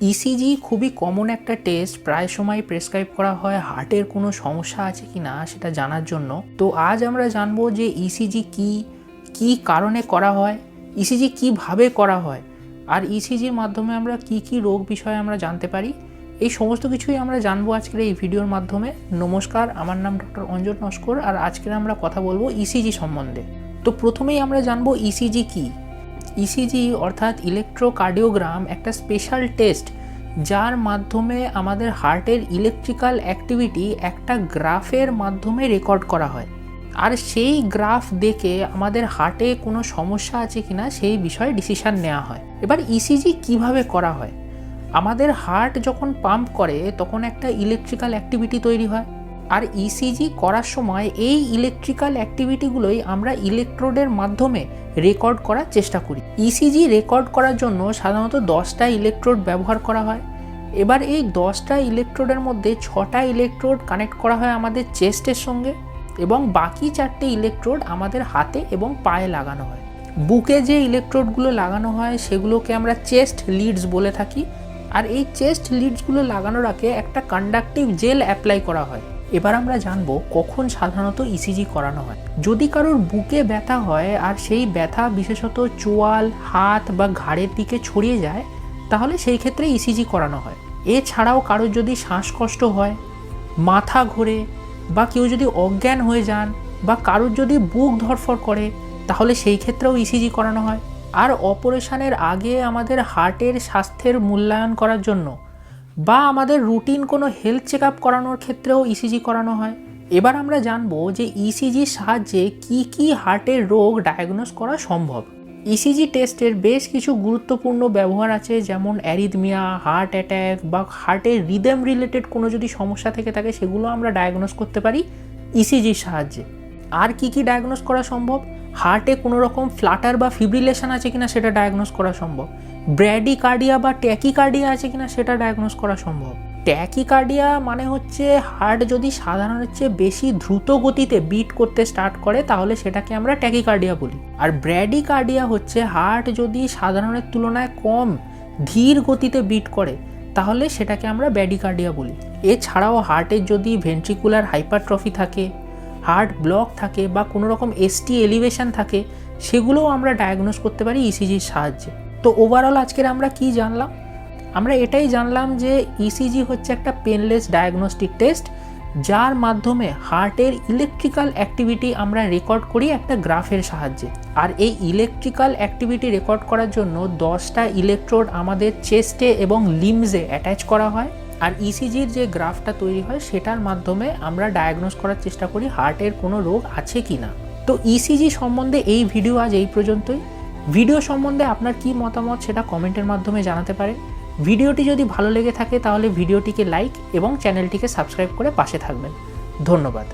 ECG খুবই common একটা test প্রায় সময় প্রেসক্রাইব করা হয় হার্টের কোনো সমস্যা আছে কি না সেটা জানার জন্য। তো আজ আমরা জানব যে ইসিজি কি কি কারণে করা হয় ইসিজি কীভাবে করা হয়, আর ইসিজির মাধ্যমে আমরা কি কি রোগ বিষয়ে আমরা জানতে পারি, এই সমস্ত কিছুই আমরা জানব আজকের এই ভিডিওর মাধ্যমে। নমস্কার, আমার নাম ডক্টর অঞ্জন নস্কর, আর আজকের আমরা কথা বলব ইসিজি সম্বন্ধে। তো প্রথমেই আমরা জানব ইসিজি কি। ইসিজি অর্থাৎ ইলেকট্রোকার্ডিওগ্রাম একটা স্পেশাল টেস্ট যার মাধ্যমে আমাদের হার্টের ইলেকট্রিক্যাল অ্যাক্টিভিটি একটা গ্রাফের মাধ্যমে রেকর্ড করা হয়। আর সেই গ্রাফ দেখে আমাদের হার্টে কোনো সমস্যা আছে কি না সেই বিষয়ে ডিসিশান নেওয়া হয়। এবার ইসিজি কীভাবে করা হয়? আমাদের হার্ট যখন পাম্প করে, তখন একটা ইলেকট্রিক্যাল অ্যাক্টিভিটি তৈরি হয়। আর ইসিজি করার সময় এই ইলেকট্রিক্যাল অ্যাক্টিভিটিগুলোই আমরা ইলেকট্রোডের মাধ্যমে রেকর্ড করার চেষ্টা করি। ইসিজি রেকর্ড করার জন্য সাধারণত দশটা ইলেকট্রোড ব্যবহার করা হয়। এবার এই দশটা ইলেকট্রোডের মধ্যে ছটা ইলেকট্রোড কানেক্ট করা হয় আমাদের চেস্টের সঙ্গে এবং বাকি চারটে ইলেকট্রোড আমাদের হাতে এবং পায়ে লাগানো হয়। বুকে যে ইলেকট্রোডগুলো লাগানো হয় সেগুলোকে আমরা চেস্ট লিডস বলে থাকি। আর এই চেস্ট লিডসগুলো লাগানোর আগে একটা কন্ডাক্টিভ জেল অ্যাপ্লাই করা হয়। এবার আমরা জানব কখন সাধারণত ইসিজি করানো হয়। যদি কারোর বুকে ব্যথা হয় আর সেই ব্যথা বিশেষত চোয়াল, হাত বা ঘাড়ের দিকে ছড়িয়ে যায়, তাহলে সেই ক্ষেত্রে ইসিজি করানো হয়। এছাড়াও কারোর যদি শ্বাসকষ্ট হয়, মাথা ঘোরে বা কেউ যদি অজ্ঞান হয়ে যান বা কারোর যদি বুক ধরফর করে, তাহলে সেই ক্ষেত্রেও ইসিজি করানো হয়। আর অপারেশনের আগে আমাদের হার্টের স্বাস্থ্যের মূল্যায়ন করার জন্য বা আমাদের রুটিন কোনো হেলথ চেক আপ করানোর ক্ষেত্রেও ইসিজি করানো হয়। এবার আমরা জানব যে ইসিজির সাহায্যে কি কি হার্টের রোগ ডায়াগনোস করা সম্ভব। ইসিজি টেস্টের বেশ কিছু গুরুত্বপূর্ণ ব্যবহার আছে, যেমন অ্যারিদমিয়া হার্ট অ্যাট্যাক বা হার্টের রিদেম রিলেটেড কোনো যদি সমস্যা থেকে থাকে, সেগুলো আমরা ডায়াগনোস করতে পারি ইসিজির সাহায্যে। আর কি কি ডায়াগনোস করা সম্ভব? হার্টে কোনো রকম ফ্লাটার বা ফিব্রিলেশন আছে কিনা সেটা ডায়াগনোস করা সম্ভব। ব্র্যাডিকার্ডিয়া বা ট্যাকিকার্ডিয়া আছে কিনা সেটা ডায়াগনোস করা সম্ভব। ট্যাকিকার্ডিয়া মানে হচ্ছে হার্ট যদি সাধারণের চেয়ে বেশি দ্রুত গতিতে বিট করতে স্টার্ট করে, তাহলে সেটাকে আমরা ট্যাকিকার্ডিয়া বলি। আর ব্র্যাডিকার্ডিয়া হচ্ছে হার্ট যদি সাধারণের তুলনায় কম ধীর গতিতে বিট করে, তাহলে সেটাকে আমরা ব্যাডিকার্ডিয়া বলি। এছাড়াও হার্টের যদি ভেন্ট্রিকুলার হাইপারট্রফি থাকে হার্ট ব্লক থাকে বা কোনো রকম এসটি এলিভেশন থাকে, সেগুলোও আমরা ডায়াগনোস করতে পারি ইসিজির সাহায্যে। তো ওভারঅল আজকের আমরা কি জানলাম? আমরা এটাই জানলাম যে ইসিজি হচ্ছে একটা পেনলেস ডায়াগনস্টিক টেস্ট যার মাধ্যমে হার্টের ইলেকট্রিক্যাল অ্যাক্টিভিটি আমরা রেকর্ড করি একটা গ্রাফের সাহায্যে। আর এই ইলেকট্রিক্যাল অ্যাক্টিভিটি রেকর্ড করার জন্য দশটা ইলেকট্রোড আমাদের চেস্টে এবং লিমসে অ্যাটাচ করা হয়। আর ইসিজির যে গ্রাফটা তৈরি হয়, সেটার মাধ্যমে আমরা ডায়াগনোস করার চেষ্টা করি হার্টের কোনো রোগ আছে কি না। তো ইসিজি সম্বন্ধে এই ভিডিও আজ এই পর্যন্তই। ভিডিও সম্বন্ধে আপনার কি মতামত সেটা কমেন্টের মাধ্যমে জানাতে পারে। ভিডিওটি যদি ভালো লেগে থাকে, তাহলে ভিডিওটিকে লাইক এবং চ্যানেলটিকে সাবস্ক্রাইব করে পাশে থাকবেন। ধন্যবাদ।